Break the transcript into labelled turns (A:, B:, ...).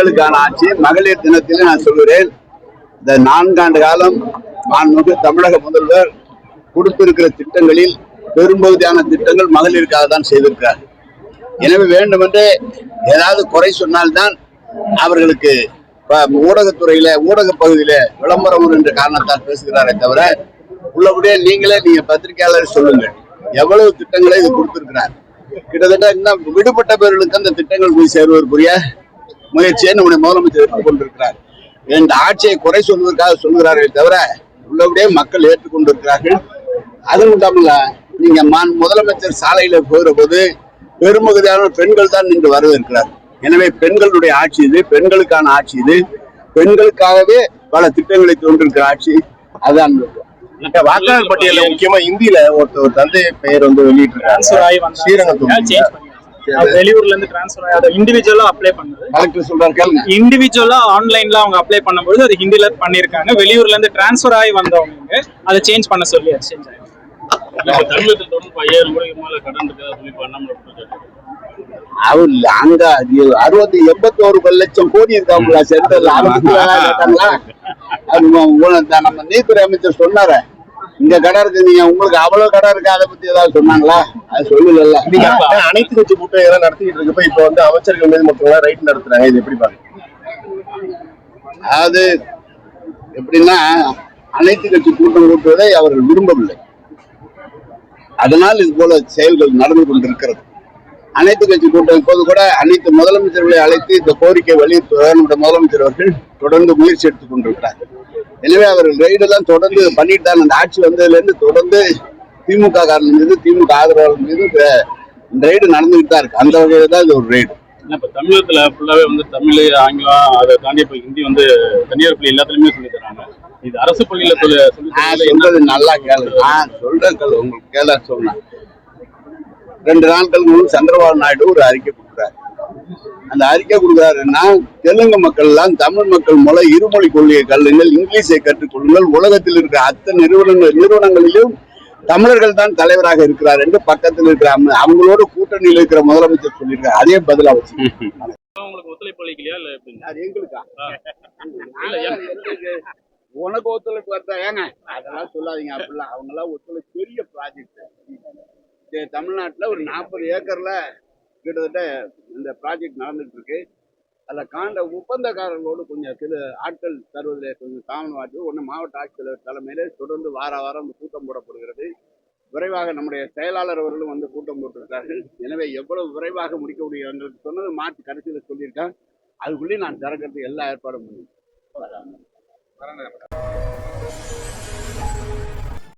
A: மக்களுக்கான ஆட்சி மகளிர் தினத்தில் நான் சொல்கிறேன் இந்த நான்காண்டு காலம் மாண்புமிகு தமிழக முதல்வர் கொடுத்திருக்கிற திட்டங்களில் பெரும்பகுதியான திட்டங்கள் மகளிருக்காக தான் செய்திருக்கிறார். எனவே வேண்டுமென்றே ஏதாவது குறை சொன்னால்தான் அவர்களுக்கு ஊடகத்துறையில ஊடக பகுதியில விளம்பரம் என்ற காரணத்தால் பேசுகிறாரே தவிர உள்ளபடியே நீங்களே நீங்க பத்திரிகையாளர் சொல்லுங்க எவ்வளவு திட்டங்களை இது கொடுத்திருக்கிறார். கிட்டத்தட்ட இன்னும் விடுபட்ட பேர்களுக்கு அந்த திட்டங்கள் போய் சேருவதற்குரிய முயற்சியை நம்முடைய முதலமைச்சர் எடுத்துக் கொண்டிருக்கிறார் இந்த ஆட்சியை குறை சொல்வதற்காக சொல்கிறார்கள் தவிர உள்ளபடியே மக்கள் ஏற்றுக்கொண்டிருக்கிறார்கள். அது மட்டுமல்ல நீங்க மான் முதலமைச்சர் சாலையில போகிற போது பெரும்பகுதியான பெண்கள் தான் நின்று வரவேற்கிறார். எனவே பெண்களுடைய ஆட்சி இது பெண்களுக்கான ஆட்சி இது. பெண்களுக்காகவே பல திட்டங்களை தோன்றிருக்கிற ஆட்சி அதான்
B: வாக்காளர் பட்டியல்ல முக்கியமா இந்தியில ஒருத்தர் ஒரு தந்தை பெயர் வந்து வெளியிட்டிருக்காங்க
C: ட்ரான்ஸ்ஃபர் வெளியூர்ல இருந்து ட்ரான்ஸ்ஃபர் ஆகி அதை இண்டிவிஜுவலா அப்ளை பண்ணது.
A: கலெக்டர் சொல்றாரு கேளுங்க.
C: இண்டிவிஜுவலா ஆன்லைன்ல அவங்க அப்ளை பண்ணும்போது அது ஹிந்தில பண்ணிருக்காங்க. வெளியூர்ல இருந்து ட்ரான்ஸ்ஃபர் ஆகி வந்தவங்க அதை சேஞ்ச் பண்ண சொல்லி சேஞ்ச் ஆயிடுச்சு
D: தமிழகத்தில் தொடர்ந்து ஐயாயிரம் கோடிக்கு மேல கடன் இருக்கிறதா சொல்லி.
A: அவர் அங்க அறுபத்தி எண்பத்தோரு லட்சம் கோடி இருக்காங்களா சென்ட்ரல் நம்ம நீதித்துறை அமைச்சர் சொன்னாரு. இங்க கடை இருக்கு நீங்க உங்களுக்கு அவ்வளவு கடை இருக்கு? அதை பத்தி ஏதாவது சொன்னாங்களா? அது சொல்லல
B: அனைத்து கட்சி கூட்டம் இதெல்லாம் நடத்திட்டு இருக்கப்ப இப்ப வந்து அமைச்சர்கள் மீது மக்கள் ரைட் நடத்துறாங்க. இது எப்படி பாருங்க
A: அதாவது எப்படின்னா அனைத்து கட்சி கூட்டம் கூட்டுவதை அவர்கள் விரும்பவில்லை. அதனால் இது போல செயல்கள் நடந்து கொண்டிருக்கிறது. அனைத்து கட்சி கூட்டம் இப்போது கூட அனைத்து முதலமைச்சர்களை அழைத்து இந்த கோரிக்கை நம்முடைய முதலமைச்சர் அவர்கள் தொடர்ந்து முயற்சி எடுத்துக் கொண்டிருக்கிறார். எனவே அவர்கள் ரெய்டெல்லாம் தொடர்ந்து பண்ணிட்டு தான் அந்த ஆட்சி வந்ததுல இருந்து தொடர்ந்து திமுக காரர்கள் மீது திமுக ஆதரவாளர்கள் மீது ரெய்டு நடந்துகிட்டு தான் இருக்கு. அந்த வகையில தான் இது ஒரு ரெய்டு
D: இப்ப தமிழகத்துல ஃபுல்லாவே வந்து தமிழ் ஆங்கிலம் அதை தாண்டி இப்ப ஹிந்தி வந்து தனியார் பள்ளி எல்லாத்துலயுமே சொல்லி தராங்க. இது அரசு பள்ளியில
A: சொல்றது நல்லா கேளு நான் சொல்றேன் கேளு உங்களுக்கு கேள சொன்னேன் ரெண்டு நாட்களுக்கு முன்பு சந்திரபாபு நாயுடு ஒரு அறிக்கை அந்த அறிக்கை கொடுக்குறாருன்னா தெலுங்கு மக்கள் எல்லாம் தமிழ் மக்கள் மூலம் இருமொழி கொள்கையை கல்லுங்கள் இங்கிலீஷை கற்றுக்கொள்ளுங்கள் உலகத்தில் இருக்கிற அத்தனை நிறுவனங்கள் நிறுவனங்களிலும் தமிழர்கள் தான் தலைவராக இருக்கிறார் என்று பக்கத்தில் இருக்கிற அவங்களோட கூட்டணியில் இருக்கிற முதலமைச்சர் சொல்லியிருக்காரு. அதே பதிலா வச்சு? உனக்கு ஒத்துழைப்பு வருதா? ஏங்க? அதெல்லாம் சொல்லாதீங்க அப்படிலாம். அவங்க எல்லாம் ஒத்துழைப்பு பெரிய ப்ராஜெக்ட் தமிழ்நாட்டுல ஒரு நாற்பது ஏக்கர்ல கிட்டத்தட்ட இந்த ப்ராஜெக்ட் நடந்துட்டு இருக்கு காண்ட ஒப்பந்தக்காரர்களோடு கொஞ்சம் சில ஆட்கள் தருவதில் கொஞ்சம் தாமதமாச்சு ஒன்று மாவட்ட ஆட்சித்தலைவர் தலைமையில் தொடர்ந்து வார வாரம் கூட்டம் போடப்படுகிறது. விரைவாக நம்முடைய செயலாளர் அவர்களும் வந்து கூட்டம் போட்டிருக்கிறார்கள். எனவே எவ்வளவு விரைவாக முடிக்க முடியும் என்று சொன்னது மாற்றி கடைசியில் சொல்லியிருக்கேன் அதுக்குள்ளேயும் நான் திறக்கிறதுக்கு எல்லா ஏற்பாடும் பண்ணி